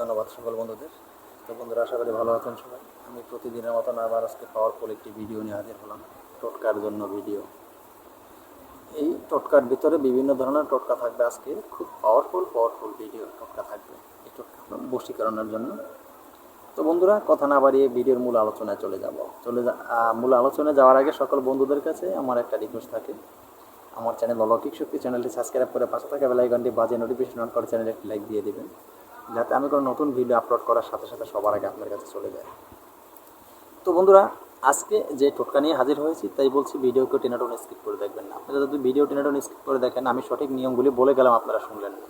ধন্যবাদ সকল বন্ধুদের। তো বন্ধুরা, আশা করি ভালো আছেন সবাই। আমি প্রতিদিনের মতন আবার আজকে পাওয়ারফুল একটি ভিডিও নিয়ে হাজির হলাম, টোটকার জন্য ভিডিও। এই টোটকার ভিতরে বিভিন্ন ধরনের টোটকা থাকবে আজকে। খুব পাওয়ারফুল পাওয়ারফুল ভিডিও টোটকা থাকবে এই টোটকা বশীকরণের জন্য। তো বন্ধুরা, কথা না বাড়িয়ে ভিডিওর মূল আলোচনায় চলে যাব। চলে যা মূল আলোচনায় যাওয়ার আগে সকল বন্ধুদের কাছে আমার একটা রিকোয়েস্ট থাকে। আমার চ্যানেল অলৌকিক শক্তি চ্যানেলটি সাবস্ক্রাইব করে পাশে থাকা বেলাইকনটি বাজে নোটিফিকেশন অন করে চ্যানেলে একটি লাইক দিয়ে দিবেন। যাতে আমি কোনো নতুন ভিডিও আপলোড করার সাথে সাথে সবার আগে আপনার কাছে চলে যায়। তো বন্ধুরা, আজকে যে টোটকা নিয়ে হাজির হয়েছি, তাই বলছি ভিডিওকে টেনাটোন স্কিপ করে দেখবেন না। আপনারা যদি ভিডিও টেনাটোন স্কিপ করে দেখেন, আমি সঠিক নিয়মগুলি বলে গেলাম, আপনারা শুনলেন না।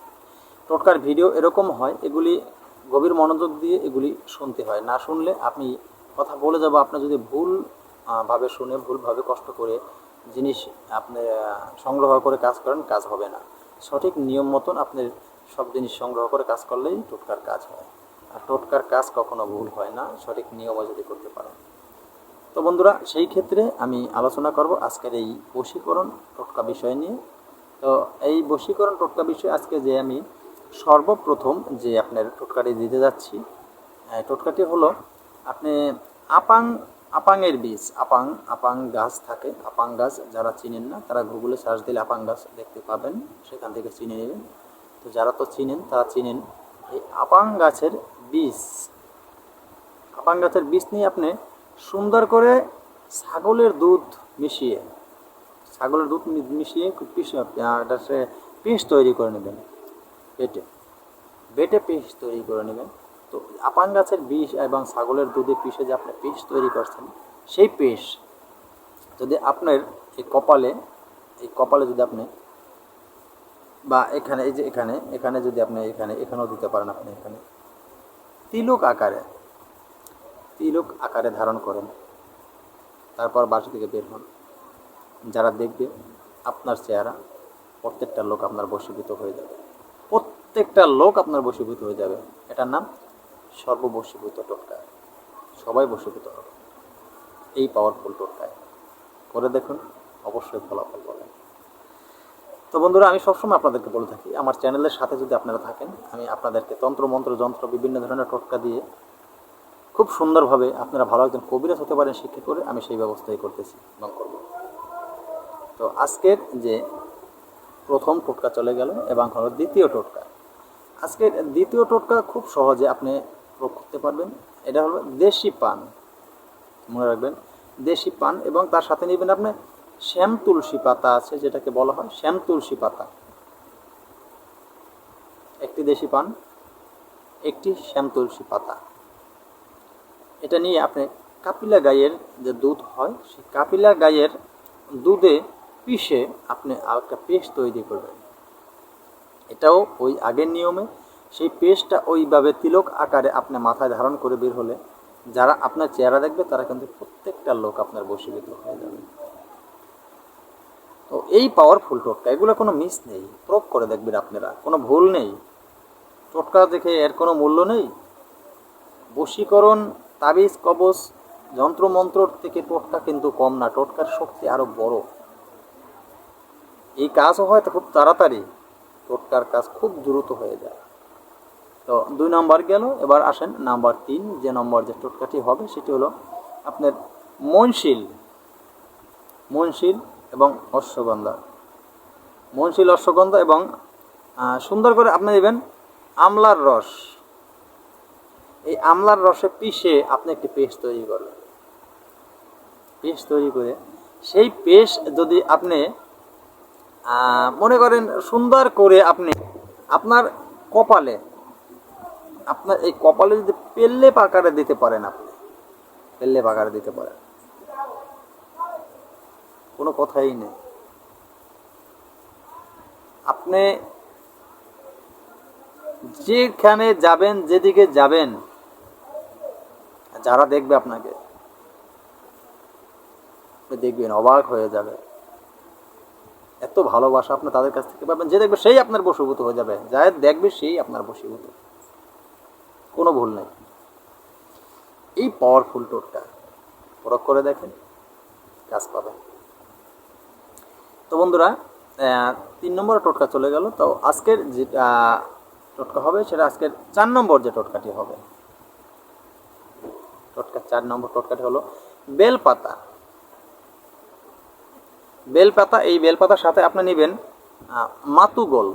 টোটকার ভিডিও এরকম হয়, এগুলি গভীর মনোযোগ দিয়ে এগুলি শুনতে হয়। না শুনলে আপনি কথা বলে যাব আপনার যদি ভুল ভাবে শুনে ভুলভাবে কষ্ট করে জিনিস আপনি সংগ্রহ করে কাজ করেন, কাজ হবে না। সঠিক নিয়ম মতন আপনি সব জিনিস সংগ্রহ করে কাজ করলেই টোটকার কাজ হয়। আর টোটকার কাজ কখনো ভুল হয় না, সঠিক নিয়মে যদি করতে পারেন। তো বন্ধুরা, সেই ক্ষেত্রে আমি আলোচনা করব আজকের এই বশীকরণ টোটকা বিষয় নিয়ে। তো এই বশীকরণ টোটকা বিষয়ে আজকে যে আমি সর্বপ্রথম যে আপনার টোটকাটি দিতে যাচ্ছি টোটকাটি হলো আপনি আপাং, আপাংয়ের বীজ, আপাং আপাং গাছ থাকে। আপাং গাছ যারা চিনেন না, তারা গুগলে সার্চ দিলে আপাং গাছ দেখতে পাবেন, সেখান থেকে চিনে নেবেন। তো যারা তো চিনেন, তারা চিনেন এই আপাং গাছের বীজ। আপাং গাছের বীজ নিয়ে আপনি সুন্দর করে ছাগলের দুধ মিশিয়ে, ছাগলের দুধ মিশিয়ে পিস- এটা সে পেস্ট তৈরি করে নেবেন, বেটে। বেটে পিস তৈরি করে নেবেন। তো আপাং গাছের বিষ এবং ছাগলের দুধে পিষে যে আপনি পিস তৈরি করছেন, সেই পিস যদি আপনার এই কপালে এই কপালে যদি আপনি বা এখানে, এই যে এখানে এখানে যদি আপনি এখানে, এখানেও দিতে পারেন আপনি এখানে। তিলক আকারে তিলক আকারে ধারণ করেন। তারপর বাসা থেকে বের হন। যারা দেখবে, আপনার চেহারা প্রত্যেকটা লোক আপনার বশীভূত হয়ে যাবে। প্রত্যেকটা লোক আপনার বশীভূত হয়ে যাবে। এটার নাম সর্ববশীভূত টোটকা। সবাই বশীভূত হবে। এই পাওয়ারফুল টোটকায়। করে দেখুন, অবশ্যই ফলাফল পাবেন। তো বন্ধুরা, আমি সবসময় আপনাদেরকে বলে থাকি, আমার চ্যানেলের সাথে যদি আপনারা থাকেন, আমি আপনাদেরকে তন্ত্র, মন্ত্র, যন্ত্র, বিভিন্ন ধরনের টোটকা দিয়ে খুব সুন্দরভাবে আপনারা ভালো একজন কবিরাজ হতে পারেন শিক্ষা করে, আমি সেই ব্যবস্থাই করতেছি এবং করব। তো আজকের যে প্রথম টোটকা চলে গেল এবং হলো দ্বিতীয় টোটকা। আজকের দ্বিতীয় টোটকা খুব সহজে আপনি প্রয়োগ করতে পারবেন। এটা হলো দেশি পান। মনে রাখবেন, দেশি পান এবং তার সাথে নেবেন আপনি শ্যাম তুলসী পাতা আছে, যেটাকে বলা হয় শ্যাম তুলসী পাতা। একটি দেশি পান, একটি শ্যাম তুলসী পাতা। এটা নিয়ে আপনি কাপিলা গাইয়ের যে দুধ হয়, সেই কাপিলা গাইয়ের দুধে পিষে আপনি একটা পেস্ট তৈরি করবেন। এটাও ওই আগের নিয়মে, সেই পেস্টটা ওইভাবে তিলক আকারে আপনি মাথায় ধারণ করে বের হলে, যারা আপনার চেহারা দেখবে, তারা কিন্তু প্রত্যেকটা লোক আপনার বশীভূত হয়ে যাবে। তো এই পাওয়ারফুল টোটকা, এগুলো কোনো মিস নেই। প্রয়োগ করে দেখবেন আপনারা, কোনো ভুল নেই। টোটকা দেখে এর কোনো মূল্য নেই। বশীকরণ, তাবিজ, কবচ যন্ত্রমন্ত্রর থেকে টোটকা কিন্তু কম না, টোটকার শক্তি আরও বড়। এই কাজও হয়তো খুব তাড়াতাড়ি, টোটকার কাজ খুব দ্রুত হয়ে যায়। তো দুই নম্বর গেল, এবার আসেন নাম্বার তিন, যে নম্বর যে টোটকাটি হবে, সেটি হলো আপনার মনশিল। মনশিল এবং অশ্বগন্ধা মনশিল অশ্বগন্ধা এবং সুন্দর করে আপনি দেবেন আমলার রস। এই আমলার রসে পিষে আপনি একটি পেস্ট তৈরি করবেন। পেস্ট তৈরি করে সেই পেস্ট যদি আপনি মনে করেন সুন্দর করে আপনি আপনার কপালে, আপনার এই কপালে যদি পেল্লে পাকারে দিতে পারেন আপনি পেল্লে পাকারে দিতে পারেন। কোনো কথাই নেই। আপনি যেখানে যাবেন, যেদিকে যাবেন, যারা দেখবে আপনাকে দেখবেন, অবাক হয়ে যাবে। এত ভালোবাসা আপনি তাদের কাছ থেকে পাবেন, যে দেখবে সেই আপনার বশীভূত হয়ে যাবে। যা দেখবে সেই আপনার বশীভূত। কোনো ভুল নেই। এই পাওয়ারফুল টোটকা প্রয়োগ করে দেখেন, কাজ পাবেন। তো বন্ধুরা তিন নম্বর টোটকা চলে গেল। তো আজকের যেটা টোটকা হবে, সেটা আজকের চার নম্বর যে টোটকাটি হবে। টোটকা চার নম্বর টোটকাটি হলো বেলপাতা। বেলপাতা, এই বেলপাতার সাথে আপনি নেবেন মাতুগোল।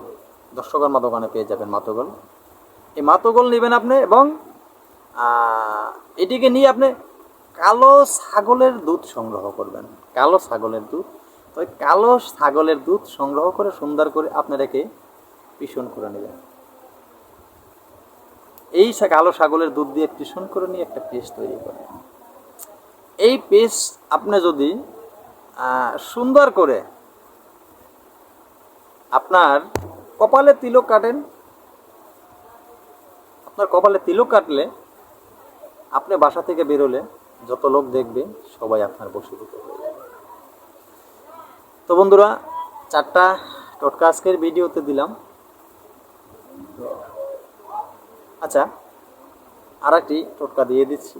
দর্শকের মা দোকানে পেয়ে যাবেন মাতুগোল। এই মাতুগোল নেবেন আপনি এবং এটিকে নিয়ে আপনি কালো ছাগলের দুধ সংগ্রহ করবেন। কালো ছাগলের দুধ। তো ওই কালো ছাগলের দুধ সংগ্রহ করে সুন্দর করে আপনার একে পিষণ করে নেবেন। এই কালো ছাগলের দুধ দিয়ে পিষণ করে নিয়ে একটা পেস্ট তৈরি করেন এই পেস্ট আপনি যদি সুন্দর করে আপনার কপালে তিলক কাটেন, আপনার কপালে তিলক কাটলে আপনি বাসা থেকে বেরোলে যত লোক দেখবে সবাই আপনার বসীভূত হয়ে তো বন্ধুরা, চারটা টোটকা আজকের ভিডিওতে দিলাম। আচ্ছা আর একটি টোটকা দিয়ে দিচ্ছি।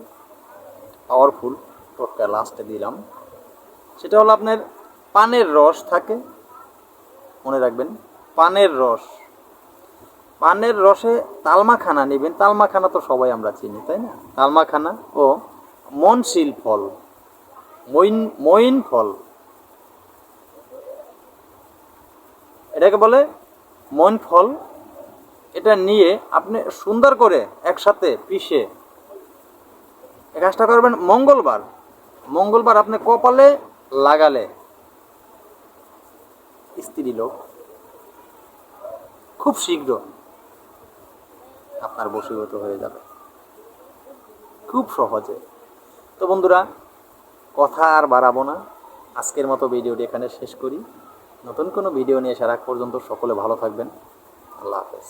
পাওয়ারফুল টোটকা লাস্টে দিলাম। সেটা হলো আপনার পানের রস থাকে, মনে রাখবেন, পানের রস। পানের রসে তালমাখানা নেবেন। তালমাখানা তো সবাই আমরা চিনি, তাই না? তালমাখানা ও মনশিল ফল, মইন মইন ফল। এটাকে বলে মন ফল। এটা নিয়ে আপনি সুন্দর করে একসাথে পিষে এই কাজটা করবেন মঙ্গলবার। মঙ্গলবার আপনি কপালে লাগালে স্ত্রী লোক খুব শীঘ্র আপনার বশীভূত হয়ে যাবে। খুব সহজে। তো বন্ধুরা, কথা আর বাড়াবো না। আজকের মতো ভিডিওটি এখানে শেষ করি। নতুন কোনো ভিডিও নিয়ে সারা পর্যন্ত সকলে ভালো থাকবেন। আল্লাহ হাফেজ।